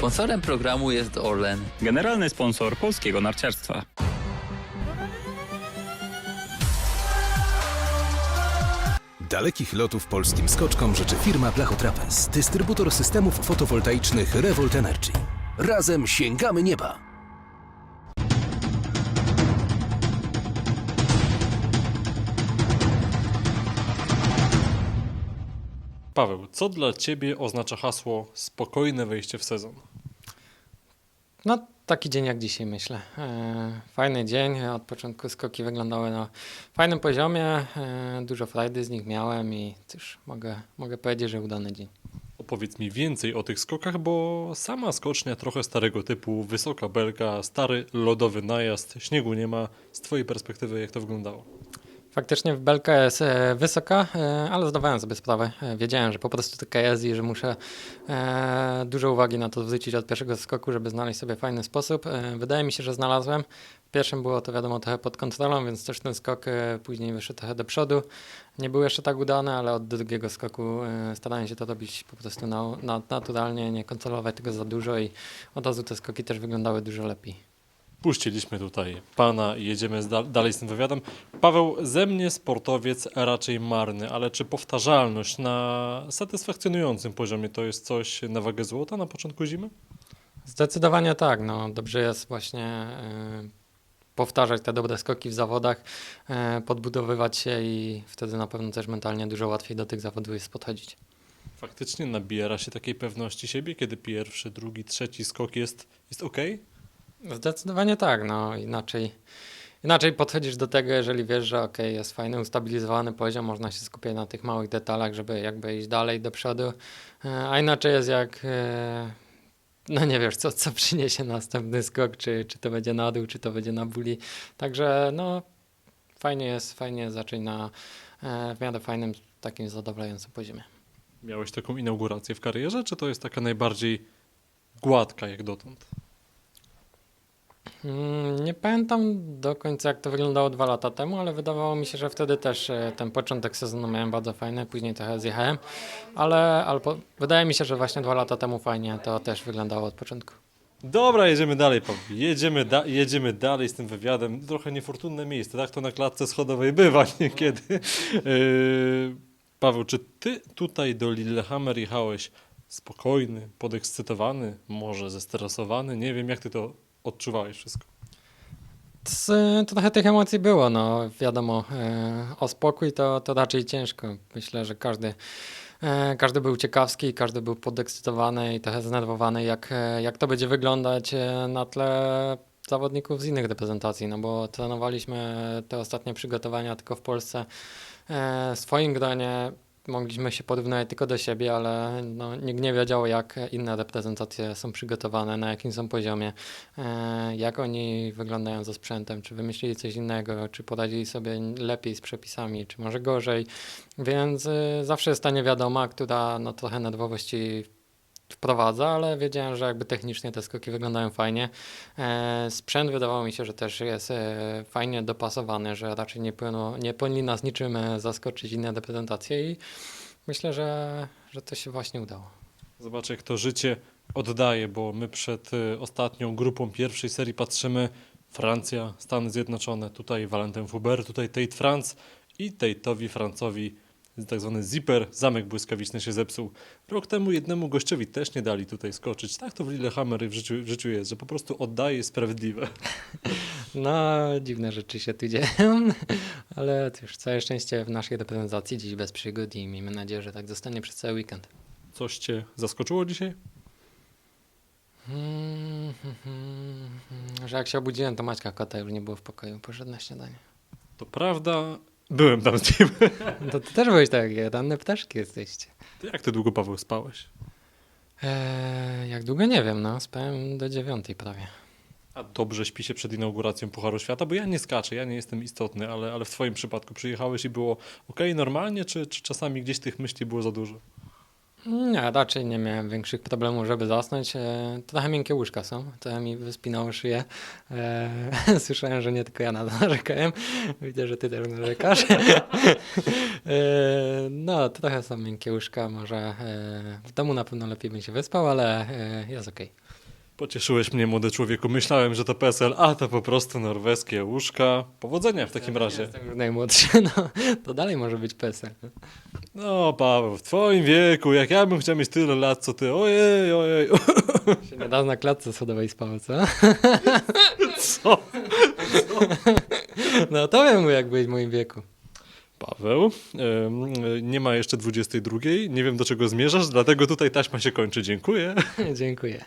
Sponsorem programu jest Orlen. Generalny sponsor polskiego narciarstwa. Dalekich lotów polskim skoczkom życzy firma Blachotrapez, dystrybutor systemów fotowoltaicznych Revolt Energy. Razem sięgamy nieba! Paweł, co dla Ciebie oznacza hasło spokojne wejście w sezon? No, taki dzień jak dzisiaj, myślę. E, Fajny dzień. Od początku skoki wyglądały na fajnym poziomie. e, Dużo frajdy z nich miałem i cóż, mogę, mogę powiedzieć, że udany dzień. Opowiedz mi więcej o tych skokach, bo sama skocznia trochę starego typu, wysoka belka, stary lodowy najazd, śniegu nie ma. Z Twojej perspektywy jak to wyglądało? Faktycznie belka jest e, wysoka, e, ale zdawałem sobie sprawę. E, Wiedziałem, że po prostu taka jest i że muszę dużo uwagi na to zwrócić od pierwszego skoku, żeby znaleźć sobie fajny sposób. Wydaje mi się, że znalazłem. W pierwszym było to wiadomo trochę pod kontrolą, więc też ten skok później wyszedł trochę do przodu. Nie był jeszcze tak udany, ale od drugiego skoku starałem się to robić po prostu na, na, naturalnie, nie kontrolować tego za dużo i od razu te skoki też wyglądały dużo lepiej. Puściliśmy tutaj pana i jedziemy z da- dalej z tym wywiadem. Paweł, ze mnie sportowiec raczej marny, ale czy powtarzalność na satysfakcjonującym poziomie to jest coś na wagę złota na początku zimy? Zdecydowanie tak. No, dobrze jest właśnie e, powtarzać te dobre skoki w zawodach, e, podbudowywać się i wtedy na pewno też mentalnie dużo łatwiej do tych zawodów jest podchodzić. Faktycznie nabiera się takiej pewności siebie, kiedy pierwszy, drugi, trzeci skok jest, jest ok? Zdecydowanie tak. No, inaczej, inaczej podchodzisz do tego, jeżeli wiesz, że ok, jest fajny, ustabilizowany poziom, można się skupiać na tych małych detalach, żeby jakby iść dalej do przodu. E, a inaczej jest jak e, no nie wiesz, co, co przyniesie następny skok, czy, czy to będzie na dół, czy to będzie na buli. Także no fajnie jest, fajnie zacząć na e, w miarę fajnym, takim zadowalającym poziomie. Miałeś taką inaugurację w karierze, czy to jest taka najbardziej gładka jak dotąd? Mm, Nie pamiętam do końca, jak to wyglądało dwa lata temu, ale wydawało mi się, że wtedy też e, ten początek sezonu miałem bardzo fajny, później trochę zjechałem, ale, ale po, wydaje mi się, że właśnie dwa lata temu fajnie to też wyglądało od początku. Dobra, jedziemy dalej, Paweł. Jedziemy, da- jedziemy dalej z tym wywiadem. Trochę niefortunne miejsce, tak to na klatce schodowej bywa niekiedy. Yy, Paweł, czy ty tutaj do Lillehammer jechałeś spokojny, podekscytowany, może zestresowany? Nie wiem, jak ty to odczuwałeś wszystko. Trochę tych emocji było, no wiadomo, e, o spokój to, to raczej ciężko. Myślę, że każdy, e, każdy był ciekawski, każdy był podekscytowany i trochę zdenerwowany, jak, e, jak to będzie wyglądać na tle zawodników z innych reprezentacji, no bo trenowaliśmy te ostatnie przygotowania tylko w Polsce. W swoim gronie mogliśmy się porównywać tylko do siebie, ale no, nikt nie wiedział, jak inne reprezentacje są przygotowane, na jakim są poziomie e, jak oni wyglądają ze sprzętem, czy wymyślili coś innego, czy poradzili sobie lepiej z przepisami, czy może gorzej. Więc y, zawsze jest ta niewiadoma, która no, trochę nerwowości wprowadza, ale wiedziałem, że jakby technicznie te skoki wyglądają fajnie. E, sprzęt wydawało mi się, że też jest e, fajnie dopasowany, że raczej nie, powinno, nie powinni nas niczym e, zaskoczyć inne reprezentacje i myślę, że, że to się właśnie udało. Zobacz, jak to życie oddaje, bo my przed ostatnią grupą pierwszej serii patrzymy Francja, Stany Zjednoczone, tutaj Valentin Fuber, tutaj Tate France i Tate'owi Francowi tak zwany zipper, zamek błyskawiczny się zepsuł. Rok temu jednemu gościowi też nie dali tutaj skoczyć. Tak to w Lillehammer w życiu, w życiu jest, że po prostu oddaje sprawiedliwe. No, dziwne rzeczy się tu dzieją, ale cóż, całe szczęście w naszej reprezentacji dziś bez przygód i miejmy nadzieję, że tak zostanie przez cały weekend. Coś cię zaskoczyło dzisiaj? Hmm, hmm, hmm, hmm, że jak się obudziłem, to Maćka kota już nie było w pokoju, poszedł na śniadanie. To prawda, byłem tam z nim. To ty też byłeś takie, ranne ptaszki jesteście. Ty Jak ty długo, Paweł, spałeś? Eee, jak długo? Nie wiem, no, spałem do dziewiątej prawie. A dobrze śpi się przed inauguracją Pucharu Świata? Bo ja nie skaczę, ja nie jestem istotny, ale, ale w twoim przypadku przyjechałeś i było ok, normalnie, czy, czy czasami gdzieś tych myśli było za dużo? Nie, raczej nie miałem większych problemów, żeby zasnąć. E, Trochę miękkie łóżka są, trochę mi wyspinało szyję. E, Słyszałem, że nie tylko ja na to narzekałem. Widzę, że ty też narzekasz. E, No, trochę są miękkie łóżka, może e, w domu na pewno lepiej bym się wyspał, ale e, jest okej. Pocieszyłeś mnie, młody człowieku. Myślałem, że to PESEL, a to po prostu norweskie łóżka. Powodzenia w takim razie. Jestem już najmłodszy, no to dalej może być PESEL. No, Paweł, w twoim wieku, jak ja bym chciał mieć tyle lat, co ty, ojej, ojej. Się nie da na klatce schodowej spał, co? Co? No to wiem, jak być w moim wieku. Paweł, nie ma jeszcze 22. Nie wiem, do czego zmierzasz, dlatego tutaj taśma się kończy. Dziękuję. Dziękuję.